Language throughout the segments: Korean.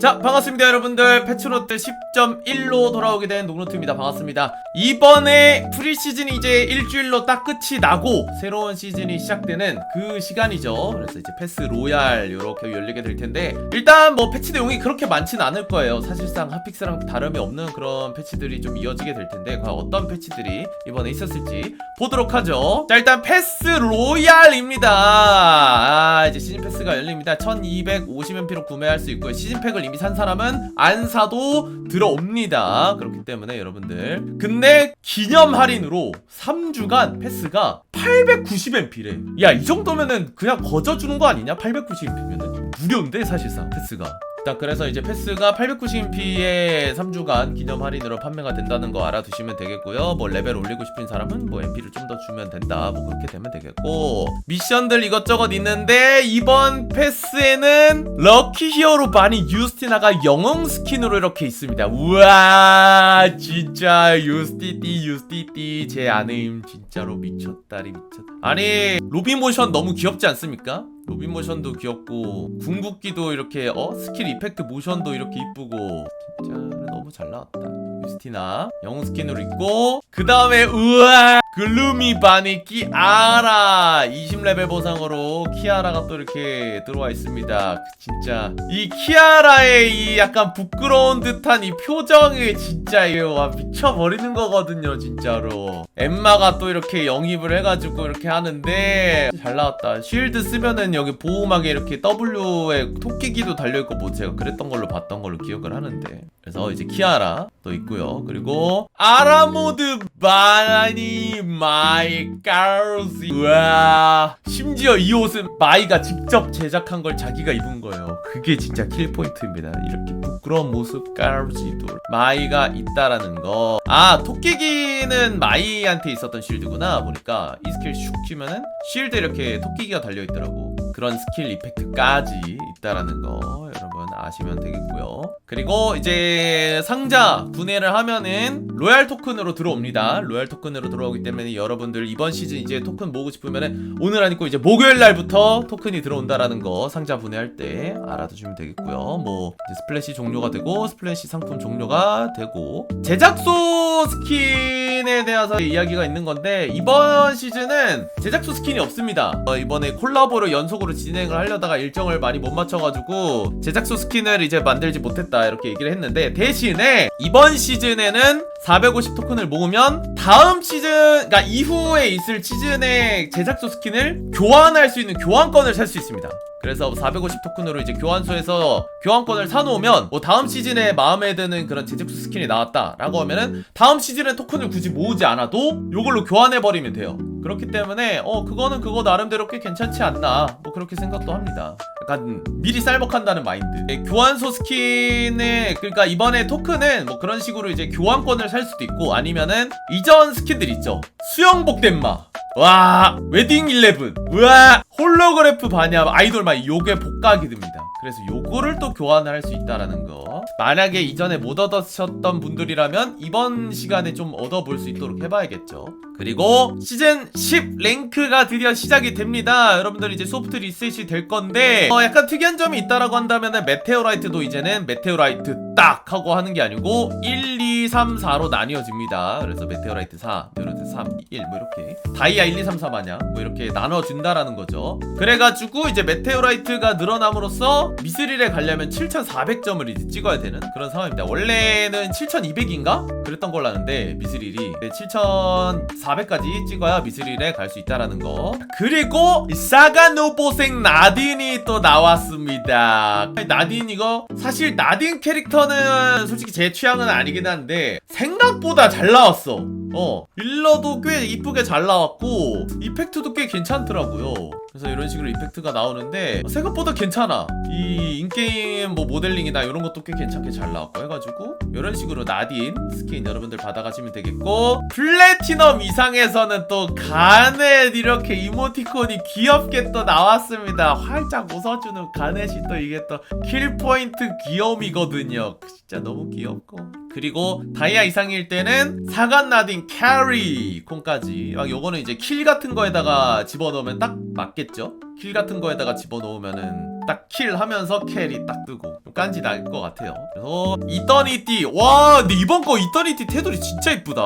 자 반갑습니다 여러분들. 패치로트 10.1로 돌아오게 된 노노트입니다. 반갑습니다 이번에 프리시즌이 이제 일주일로 딱 끝이 나고 새로운 시즌이 시작되는 그 시간이죠. 그래서 이제 패스 로얄 이렇게 열리게 될 텐데 일단 뭐 패치 내용이 그렇게 많진 않을 거예요. 사실상 핫픽스랑 다름이 없는 그런 패치들이 좀 이어지게 될 텐데 과연 어떤 패치들이 이번에 있었을지 보도록 하죠. 자 일단 패스 로얄입니다. 아 이제 시즌 패스가 열립니다. 1250MP로 구매할 수 있고요. 시즌 팩을 이미 산 사람은 안 사도 들어옵니다. 그렇기 때문에 여러분들 근데 기념 할인으로 3주간 패스가 890MP래. 야 이 정도면은 그냥 거저 주는 거 아니냐? 890MP면은? 무료인데 사실상 패스가 일단 그래서 이제 패스가 890p에 3주간 기념 할인으로 판매가 된다는 거 알아두시면 되겠고요. 뭐 레벨 올리고 싶은 사람은 뭐 MP를 좀 더 주면 된다. 뭐 그렇게 되면 되겠고 미션들 이것저것 있는데 이번 패스에는 럭키 히어로 바니 유스티나가 영웅 스킨으로 이렇게 있습니다. 우와 진짜 유스티띠 유스티띠 제 아내임 진짜로 미쳤다리 미쳤. 아니 로비 모션 너무 귀엽지 않습니까? 로빈 모션도 귀엽고 궁극기도 이렇게 어? 스킬 이펙트 모션도 이렇게 이쁘고. 진짜 너무 잘 나왔다 유스티나 영웅 스킨으로 있고 그 다음에 우와 글루미 바니 키 아라. 20레벨 보상으로 키아라가 또 이렇게 들어와 있습니다. 진짜 이 키아라의 이 약간 부끄러운 듯한 이 표정이 진짜 이거 와 미쳐버리는 거거든요 진짜로. 엠마가 또 이렇게 영입을 해가지고 이렇게 하는데 잘 나왔다. 쉴드 쓰면은 여기 보호막에 이렇게 W에 토끼기도 달려있고 뭐 제가 그랬던 걸로 봤던 걸로 기억을 하는데. 그래서 이제 키아라 또 있고요 그리고 아라모드 바니 마이 가르시 우와 심지어 이 옷은 마이가 직접 제작한 걸 자기가 입은 거예요. 그게 진짜 킬 포인트입니다. 이렇게 부끄러운 모습 가르시도 마이가 있다라는 거 아 토끼기는 마이한테 있었던 쉴드구나 보니까 이 스킬 슉 치면은 쉴드 이렇게 토끼기가 달려 있더라고. 그런 스킬 이펙트까지 있다라는 거 아시면 되겠고요. 그리고 이제 상자 분해를 하면은 로얄 토큰으로 들어옵니다. 로얄 토큰으로 들어오기 때문에 여러분들 이번 시즌 이제 토큰 모으고 싶으면은 오늘 아니고 이제 목요일 날부터 토큰이 들어온다라는 거 상자 분해할 때 알아두시면 되겠고요. 뭐 이제 스플래시 종료가 되고 스플래시 상품 종료가 되고 제작소 스킨에 대해서 이야기가 있는 건데 이번 시즌은 제작소 스킨이 없습니다. 어, 이번에 콜라보를 연속으로 진행을 하려다가 일정을 많이 못 맞춰가지고 제작소 스킨 을 이제 만들지 못했다 이렇게 얘기를 했는데 대신에 이번 시즌에는 450 토큰을 모으면 다음 시즌 그러니까 이후에 있을 시즌의 제작소 스킨을 교환할 수 있는 교환권을 살 수 있습니다. 그래서 450 토큰으로 이제 교환소에서 교환권을 사놓으면 뭐 다음 시즌에 마음에 드는 그런 제작소 스킨이 나왔다라고 하면은 다음 시즌에 토큰을 굳이 모으지 않아도 이걸로 교환해 버리면 돼요. 그렇기 때문에 어 그거는 그거 나름대로 꽤 괜찮지 않나 뭐 그렇게 생각도 합니다. 약간 미리 쌀먹한다는 마인드. 예, 교환소 스킨을 그러니까 이번에 토큰은 뭐 그런 식으로 이제 교환권을 살 수도 있고 아니면은 이전 스킨들 있죠. 수영복 덴마. 와 웨딩 11 우와 홀로그래프 반야 아이돌 마이 요게 복각이 됩니다 그래서 요거를 또 교환을 할 수 있다라는 거 만약에 이전에 못 얻으셨던 분들이라면 이번 시간에 좀 얻어볼 수 있도록 해봐야겠죠 그리고 시즌 10 랭크가 드디어 시작이 됩니다. 여러분들 이제 소프트 리셋이 될 건데 어, 약간 특이한 점이 있다라고 한다면은 메테오라이트도 이제는 메테오라이트 딱 하고 하는 게 아니고 1, 2, 3, 4로 나뉘어집니다. 그래서 메테오라이트 4, 메테오라이트 3, 1 뭐 이렇게 다이아 1, 2, 3, 4 마냥 뭐 이렇게 나눠준다라는 거죠. 그래가지고 이제 메테오라이트가 늘어남으로써 미스릴에 가려면 7400점을 이제 찍어야 되는 그런 상황입니다. 원래는 7200인가? 그랬던 걸로 아는데 미스릴이 7400 까지 찍어야 미스릴에 갈 수 있다라는 거. 그리고 사가노보생 나딘이 또 나왔습니다. 나딘 이거 사실 나딘 캐릭터는 솔직히 제 취향은 아니긴 한데 생각보다 잘 나왔어. 어 일러도 꽤 이쁘게 잘 나왔고 이펙트도 꽤 괜찮더라고요. 그래서 이런 식으로 이펙트가 나오는데 생각보다 괜찮아. 이 인게임 뭐 모델링이나 이런 것도 꽤 괜찮게 잘 나왔고 해가지고 이런 식으로 나딘 스킨 여러분들 받아가시면 되겠고 플래티넘 이 상에서는 또 가넷 이렇게 이모티콘이 귀엽게 또 나왔습니다. 활짝 웃어주는 가넷이 또 이게 또 킬포인트 귀염이거든요. 진짜 너무 귀엽고. 그리고 다이아 이상일 때는 사간 나딘 캐리 콘까지. 막 요거는 이제 킬 같은 거에다가 집어넣으면 딱 맞겠죠? 킬 같은 거에다가 집어넣으면은 딱 킬하면서 캐리 딱 뜨고. 좀 깐지 날 것 같아요. 그래서 이터니티. 와 근데 이번 거 이터니티 테두리 진짜 이쁘다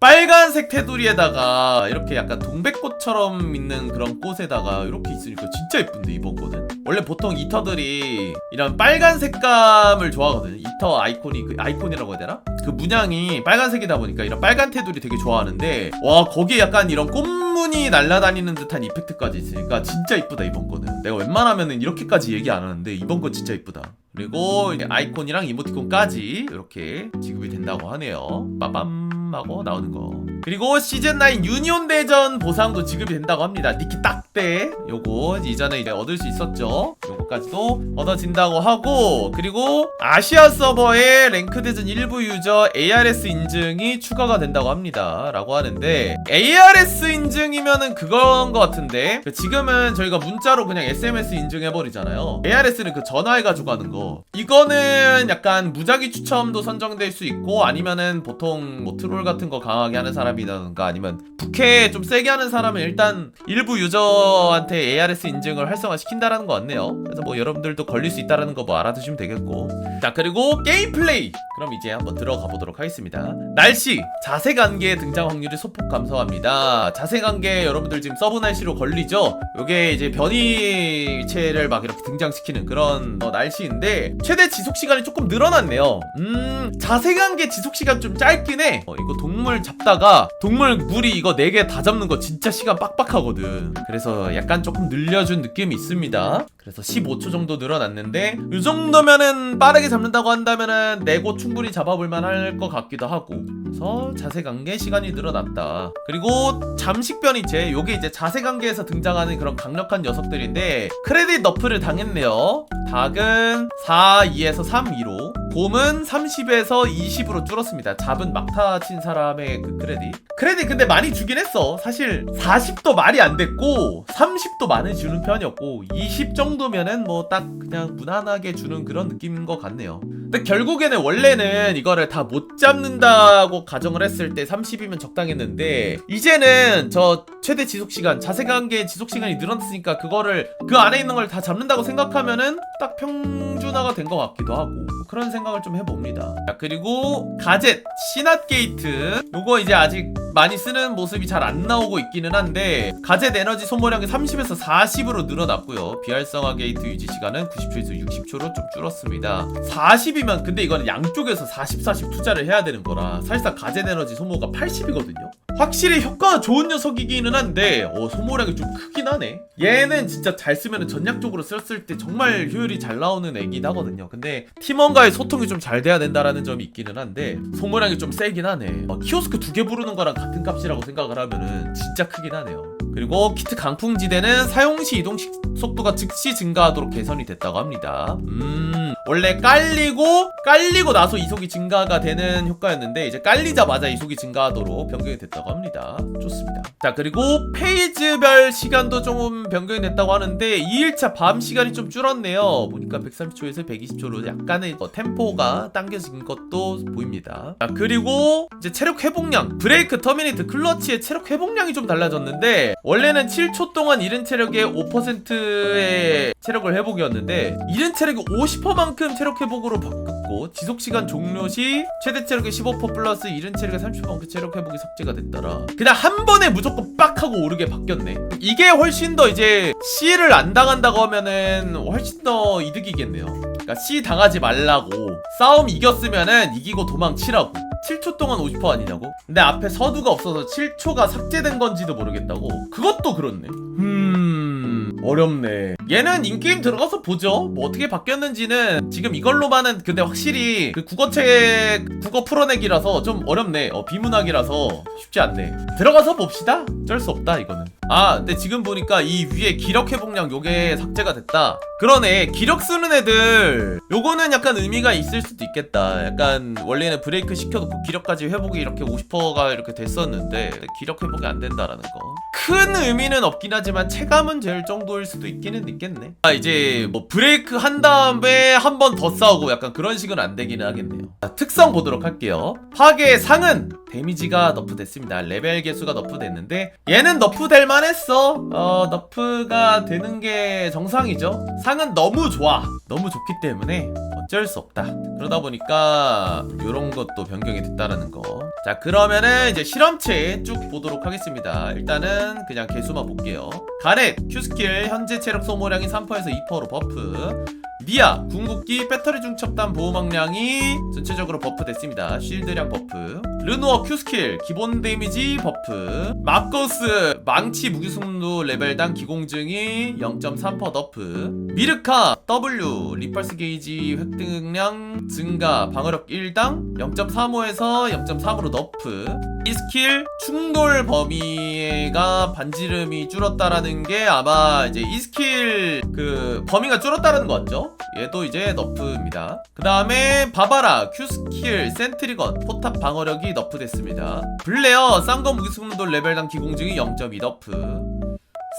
빨간색 테두리에다가 이렇게 약간 동백꽃처럼 있는 그런 꽃에다가 이렇게 있으니까 진짜 예쁜데 이번 거는? 원래 보통 이터들이 이런 빨간 색감을 좋아하거든요. 이터 아이콘이 그 아이콘이라고 해야 되나? 그 문양이 빨간색이다 보니까 이런 빨간 테두리 되게 좋아하는데 와 거기에 약간 이런 꽃무늬 날아다니는 듯한 이펙트까지 있으니까 진짜 이쁘다 이번 거는. 내가 웬만하면은 이렇게까지 얘기 안 하는데 이번 거 진짜 이쁘다. 그리고 아이콘이랑 이모티콘까지 이렇게 지급이 된다고 하네요. 빠밤 하고 나오는 거. 그리고 시즌9 유니온 대전 보상도 지급이 된다고 합니다. 니키 딱대. 요거 이전에 이제 얻을 수 있었죠? 요거 까지도 얻어진다고 하고 그리고 아시아 서버에 랭크대전 일부 유저 ARS 인증이 추가가 된다고 합니다. 라고 하는데 ARS 인증이면은 그건 것 같은데 지금은 저희가 문자로 그냥 SMS 인증해버리잖아요. ARS는 그 전화해가지고 하는 거. 이거는 약간 무작위 추첨도 선정될 수 있고 아니면은 보통 뭐 트롤 같은 거 강하게 하는 사람이라든가 아니면 부캐 좀 세게 하는 사람은 일단 일부 유저한테 ARS 인증을 활성화 시킨다라는 거 같네요. 그래서 뭐 여러분들도 걸릴 수 있다라는 거 뭐 알아두시면 되겠고. 자 그리고 게임 플레이! 그럼 이제 한번 들어가 보도록 하겠습니다. 날씨! 자세 관계 등장 확률이 소폭 감소합니다. 자세 관계 여러분들 지금 서브 날씨로 걸리죠? 요게 이제 변이체를 막 이렇게 등장시키는 그런 어, 날씨인데 최대 지속 시간이 조금 늘어났네요. 음 자세 관계 지속 시간 좀 짧긴 해. 어, 이거 동물 잡다가 동물 무리 이거 4개 다 잡는 거 진짜 시간 빡빡하거든. 그래서 약간 조금 늘려준 느낌이 있습니다. 그래서 15초 정도 늘어났는데 이 정도면은 빠르게 잡는다고 한다면은 내고 충분히 잡아볼 만 할 것 같기도 하고. 그래서 자세 관계 시간이 늘어났다. 그리고 잠식 변이체 요게 이제 자세 관계에서 등장하는 그런 강력한 녀석들인데 크레딧 너프를 당했네요. 닭은 4, 2에서 3, 2로 곰은 30에서 20으로 줄었습니다. 잡은 막타 친 사람의 그 크레딧. 크레딧 근데 많이 주긴 했어. 사실 40도 말이 안 됐고 30도 많이 주는 편이었고 20 정도면은 뭐 딱 그냥 무난하게 주는 그런 느낌인 것 같네요 근데 결국에는 원래는 이거를 다 못 잡는다고 가정을 했을 때 30이면 적당했는데 이제는 저 최대 지속 시간 자세 관계 지속 시간이 늘어났으니까 그거를 그 안에 있는 걸 다 잡는다고 생각하면은 딱 평준화가 된 것 같기도 하고 뭐 그런 생각을 좀 해봅니다. 자, 그리고 가젯 신앗 게이트 요거 이제 아직 많이 쓰는 모습이 잘 안 나오고 있기는 한데 가젯 에너지 소모량이 30에서 40으로 늘어났고요. 비활성화 게이트 유지 시간은 90초에서 60초로 좀 줄었습니다. 40이 면 근데 이거는 양쪽에서 40, 40 투자를 해야 되는 거라 사실상 가젯 에너지 소모가 80이거든요. 확실히 효과가 좋은 녀석이기는 한데 어, 소모량이 좀 크긴 하네. 얘는 진짜 잘 쓰면 전략적으로 썼을 때 정말 효율이 잘 나오는 애긴 하거든요. 근데 팀원과의 소통이 좀 잘 돼야 된다라는 점이 있기는 한데 소모량이 좀 세긴 하네. 어, 키오스크 두 개 부르는 거랑 같은 값이라고 생각을 하면은 진짜 크긴 하네요. 그리고 키트 강풍지대는 사용 시 이동 시- 속도가 즉시 증가하도록 개선이 됐다고 합니다. 음, 원래 깔리고 깔리고 나서 이속이 증가가 되는 효과였는데 이제 깔리자마자 이속이 증가하도록 변경이 됐다고 합니다. 좋습니다. 자, 그리고 페이지별 시간도 조금 변경이 됐다고 하는데 2일차 밤 시간이 좀 줄었네요. 보니까 130초에서 120초로 약간의 어, 템포가 당겨진 것도 보입니다. 자, 그리고 이제 체력 회복량 브레이크 터미네이트 클러치의 체력 회복량이 좀 달라졌는데 원래는 7초 동안 잃은 체력의 5%의 체력을 회복이었는데 잃은 체력이 50%만 큼 체력 회복으로 바뀌었고 지속 시간 종료 시 최대 체력의 15% 플러스 잃은 체력의 30%만큼 체력 회복이 삭제가 됐더라. 그냥 한 번에 무조건 빡 하고 오르게 바뀌었네. 이게 훨씬 더 이제 C를 안 당한다고 하면은 훨씬 더 이득이겠네요. 그러니까 C 당하지 말라고 싸움 이겼으면은 이기고 도망치라고 7초 동안 50% 아니냐고? 근데 앞에 서두가 없어서 7초가 삭제된 건지도 모르겠다고 그것도 그렇네 음 어렵네 얘는 인게임 들어가서 보죠. 뭐 어떻게 바뀌었는지는 지금 이걸로만은 근데 확실히 그 국어책 국어 풀어내기라서 좀 어렵네. 어 비문학이라서 쉽지 않네. 들어가서 봅시다. 어쩔 수 없다 이거는. 아 근데 지금 보니까 이 위에 기력 회복량 요게 삭제가 됐다. 그러네. 기력 쓰는 애들 요거는 약간 의미가 있을 수도 있겠다. 약간 원래는 브레이크 시켜놓고 기력까지 회복이 이렇게 50%가 이렇게 됐었는데 기력 회복이 안 된다라는 거. 큰 의미는 없긴 하지만 체감은 될 정도일 수도 있기는 있겠네. 아 이제 뭐 브레이크 한 다음에 한 번 더 싸우고 약간 그런 식은 안 되기는 하겠네요. 자, 특성 보도록 할게요. 파괴 상은 데미지가 너프됐습니다. 레벨 개수가 너프됐는데 얘는 너프될 만했어. 어 너프가 되는 게 정상이죠. 상은 너무 좋아. 너무 좋기 때문에 어쩔 수 없다. 그러다 보니까 이런 것도 변경이 됐다라는 거. 자 그러면은 이제 실험체 쭉 보도록 하겠습니다. 일단은 그냥 개수만 볼게요. 가렛 Q 스킬 현재 체력 소모량이 3%에서 2%로 버프. 미아 궁극기 배터리 중첩단 보호막량이 전체적으로 버프됐습니다. 쉴드량 버프. 르노어 Q 스킬 기본 데미지 버프. 마커스 망치 무기 승도 레벨당 기공증이 0.3% 너프. 미르카 W 리펄스 게이지 획득량 증가 방어력 1당 0.35에서 0.3으로 너프. 이 스킬 충돌 범위가 반지름이 줄었다라는 게 아마 이제 이 스킬 그 범위가 줄었다는 거 같죠? 얘도 이제 너프입니다. 그 다음에 바바라 Q 스킬 센트리건 포탑 방어력이 너프됐습니다. 블레어 쌍검 무기 승돌 레벨당 기공증이 0.2 너프.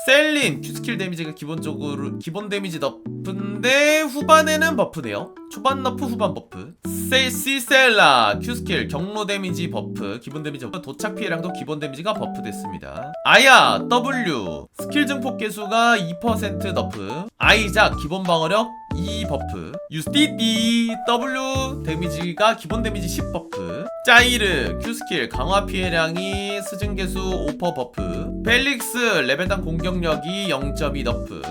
셀린 Q 스킬 데미지가 기본적으로 기본 데미지 너프인데 후반에는 버프네요. 초반 너프 후반 버프. 세시셀라 Q 스킬 경로 데미지 버프 기본 데미지 버프 도착 피해량도 기본 데미지가 버프됐습니다. 아야 W 스킬 증폭 개수가 2% 너프. 아이작 기본 방어력 2 버프. 유스티디 W 데미지가 기본 데미지 10 버프. 짜이르 Q 스킬 강화 피해량이 스증 개수 5% 버프. 펠릭스 레벨당 공격력이 0.2 너프.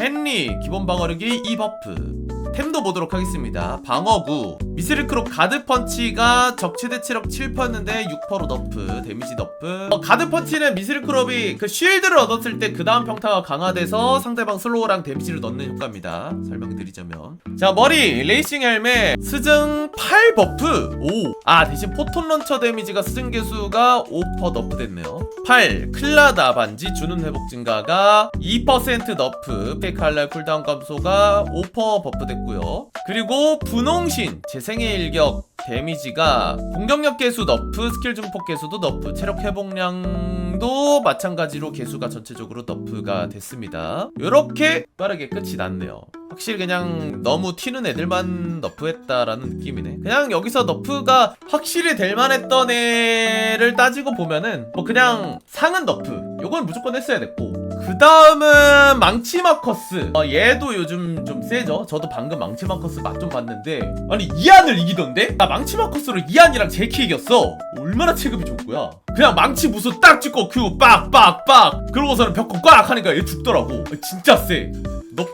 헨리 기본 방어력이 2 버프. 템도 보도록 하겠습니다. 방어구. 미스리크로 가드 펀치가 적 최대 체력 7%였는데 6%로 너프 데미지 너프. 어, 가드 펀치는 미스리크롭이 그 쉴드를 얻었을 때 그 다음 평타가 강화돼서 상대방 슬로우랑 데미지를 넣는 효과입니다. 설명드리자면. 자 머리. 레이싱 헬멧. 스증 8 버프. 오아 대신 포톤 런처 데미지가 스증 개수가 5% 너프 됐네요. 8 클라다 반지 주는 회복 증가가 2% 너프. 페이칼날 쿨다운 감소가 5% 버프 됐고 요 그리고 분홍신 재생의 일격 데미지가 공격력 개수 너프 스킬 증폭 개수도 너프 체력 회복량도 마찬가지로 개수가 전체적으로 너프가 됐습니다 요렇게 빠르게 끝이 났네요 확실히 그냥 너무 튀는 애들만 너프했다라는 느낌이네. 그냥 여기서 너프가 확실히 될 만했던 애를 따지고 보면은 뭐 그냥 상은 너프. 요건 무조건 했어야 됐고. 그 다음은 망치 마커스. 어, 얘도 요즘 좀 세죠. 저도 방금 망치 마커스 맛 좀 봤는데 아니 이안을 이기던데? 나 망치 마커스로 이안이랑 제키 이겼어. 얼마나 체급이 좋고야. 그냥 망치 무슨 딱 찍고 큐 빡빡빡 그러고서는 벽고 꽉 하니까 얘 죽더라고. 진짜 세. 너프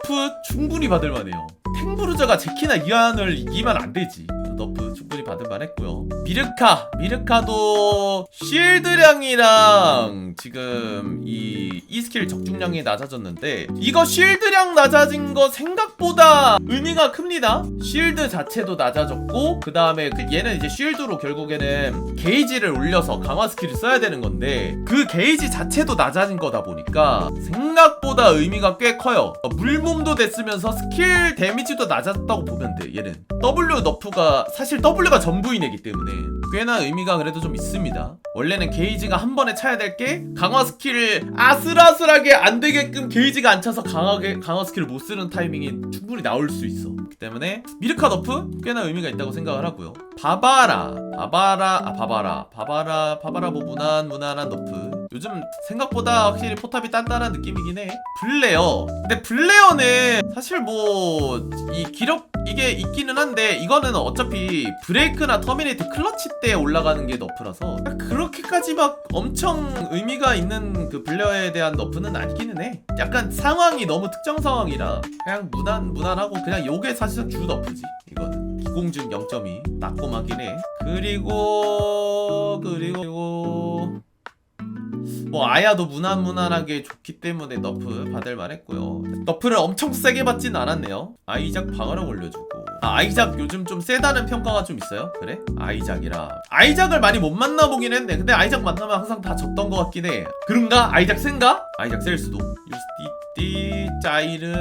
충분히 받을 만해요. 탱브루저가 제키나 이안을 이기면 안 되지. 너프 충분히 받을 만 했고요. 미르카, 미르카도 쉴드량이랑 지금 이, 이 스킬 적중량이 낮아졌는데 이거 쉴드량 낮아진 거 생각보다 의미가 큽니다. 쉴드 자체도 낮아졌고 그 다음에 그 얘는 이제 쉴드로 결국에는 게이지를 올려서 강화 스킬을 써야 되는 건데 그 게이지 자체도 낮아진 거다 보니까 생각보다 의미가 꽤 커요. 어, 물몸도 됐으면서 스킬 데미지도 낮았다고 보면 돼. 얘는 W 너프가 사실 W가 전부인 애기 때문에 꽤나 의미가 그래도 좀 있습니다. 원래는 게이지가 한 번에 차야 될 게 강화 스킬을 아슬아슬하게 안 되게끔 게이지가 안 차서 강하게 강화 스킬을 못 쓰는 타이밍이 충분히 나올 수 있어. 그렇기 때문에 미르카 너프 꽤나 의미가 있다고 생각을 하고요. 바바라, 바바라, 아 바바라, 바바라, 바바라 뭐 무난 무난한 너프. 요즘 생각보다 확실히 포탑이 단단한 느낌이긴 해. 블레어. 근데 블레어는 사실 뭐 이 기록 이게 있기는 한데 이거는 어차피 브레이크나 터미네이트 클러치 때 올라가는 게 너프라서 그렇게까지 막 엄청 의미가 있는 그 블레어에 대한 너프는 아니기는 해. 약간 상황이 너무 특정 상황이라 그냥 무난 무난하고 그냥 요게 사실상 주 너프지 이거는. 기공중 0.2 낙고하긴 해. 그리고 그리고 뭐 아야도 무난무난하게 좋기 때문에 너프 받을 만했고요. 너프를 엄청 세게 받진 않았네요. 아이작 방어력 올려주고. 아, 아이작 요즘 좀 세다는 평가가 좀 있어요. 그래? 아이작이라. 아이작을 많이 못 만나보긴 했는데 근데 아이작 만나면 항상 다 졌던 것 같긴 해. 그런가? 아이작 센가? 아이작 셀 수도. 유스티티, 짜이르,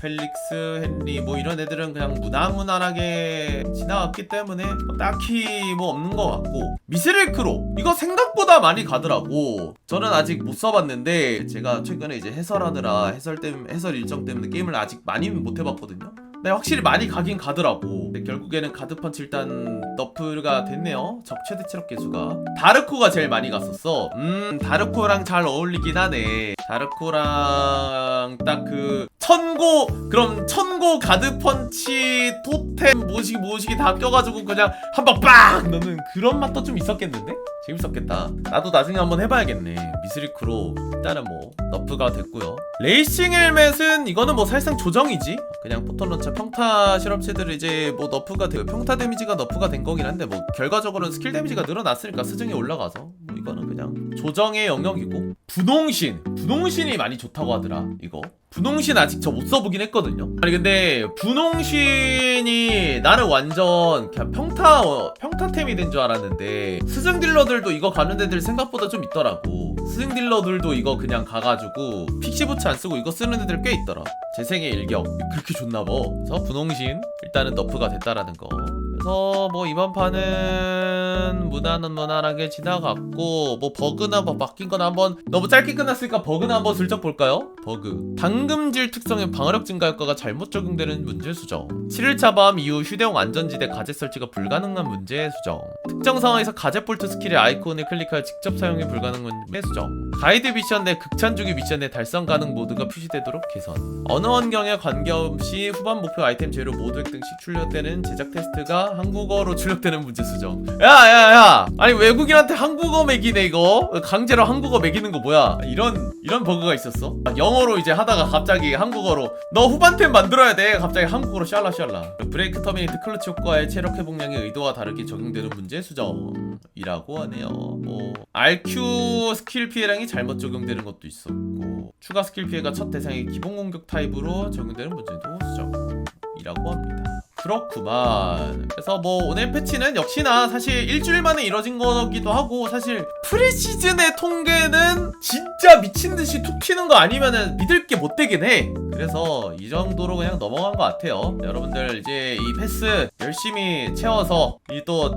펠릭스, 헨리 뭐 이런 애들은 그냥 무난무난하게 지나갔기 때문에 뭐 딱히 뭐 없는 것 같고 미스릴크로 이거 생각보다 많이 가더라고. 저는 아직 못 써봤는데 제가 최근에 이제 해설하느라 해설 때 해설 일정 때문에 게임을 아직 많이 못 해봤거든요. 네, 확실히 많이 가긴 가더라고. 근데 결국에는 가드펀치 일단 너프가 됐네요. 적 최대 체력 개수가. 다르코가 제일 많이 갔었어. 음, 다르코랑 잘 어울리긴 하네. 다르코랑 딱 그 천고 그럼 천고 가드펀치 토템 모시기 모시기 다 껴가지고 그냥 한방빵 넣는 그런 맛도 좀 있었겠는데? 재밌었겠다. 나도 나중에 한번 해봐야겠네. 미스리크로 일단은 뭐 너프가 됐고요. 레이싱 헬멧은 이거는 뭐 사실상 조정이지. 그냥 포톤런처 평타 실험체들을 이제 뭐 너프가 되고 평타 데미지가 너프가 된 거긴 한데 뭐 결과적으로는 스킬 데미지가 늘어났으니까 수정이 올라가서. 뭐 이거는 그냥 조정의 영역이고 분홍신 분홍신이 많이 좋다고 하더라 이거. 분홍신 아직 저 못 써보긴 했거든요. 아니 근데 분홍신이 나는 완전 그냥 평타 어, 평타템이 된 줄 알았는데 스승 딜러들도 이거 가는 데들 생각보다 좀 있더라고. 스승 딜러들도 이거 그냥 가가지고 픽시부츠 안 쓰고 이거 쓰는 애들 꽤 있더라. 재생의 일격. 그렇게 좋나봐. 그래서 분홍신 일단은 너프가 됐다라는 거 그래서 뭐 이번 판은 무난은 무난하게 지나갔고 뭐 버그나 뭐 바뀐 거나 한번 너무 짧게 끝났으니까 버그나 한번 슬쩍 볼까요? 버그. 당금질 특성의 방어력 증가 효과가 잘못 적용되는 문제 수정. 7일차 밤 이후 휴대용 안전지대 가제 설치가 불가능한 문제 수정. 특정 상황에서 가제 볼트 스킬의 아이콘을 클릭하여 직접 사용이 불가능한 문제 수정. 가이드 미션 내 극찬 주기 미션 내 달성 가능 모드가 표시되도록 개선. 어느 환경에 관계없이 후반 목표 아이템 재료 모두 획 등시 출력되는 제작 테스트가 한국어로 출력되는 문제 수정. 야야야! 아니 외국인한테 한국어 매기네 이거. 강제로 한국어 매기는 거 뭐야? 이런 이런 버그가 있었어? 아, 영어로 이제 하다가 갑자기 한국어로. 너 후반템 만들어야 돼. 갑자기 한국어로 샬라 샬라. 브레이크 터미네이트 클러치 효과의 체력 회복량의 의도와 다르게 적용되는 문제 수정이라고 하네요. 뭐 RQ 스킬 피해량이 잘못 적용되는 것도 있었고 추가 스킬 피해가 첫 대상의 기본 공격 타입으로 적용되는 문제도 수정이라고 합니다 그렇구만. 그래서 뭐 오늘 패치는 역시나 사실 일주일 만에 이뤄진 거기도 하고 사실 프리시즌의 통계는 진짜 미친 듯이 툭 튀는 거 아니면은 믿을 게 못 되긴 해. 그래서 이 정도로 그냥 넘어간 것 같아요. 여러분들 이제 이 패스 열심히 채워서 이또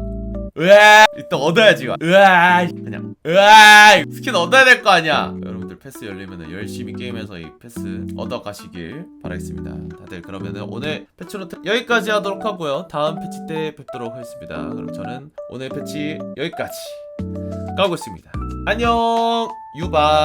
으아 또 얻어야지 으아 그냥 으아 스킨 얻어야 될 거 아니야 여러분들 패스 열리면 열심히 게임에서 이 패스 얻어 가시길 바라겠습니다. 다들 그러면은 오늘 패치노트 여기까지 하도록 하고요. 다음 패치 때 뵙도록 하겠습니다. 그럼 저는 오늘 패치 여기까지 가고 있습니다. 안녕! 유바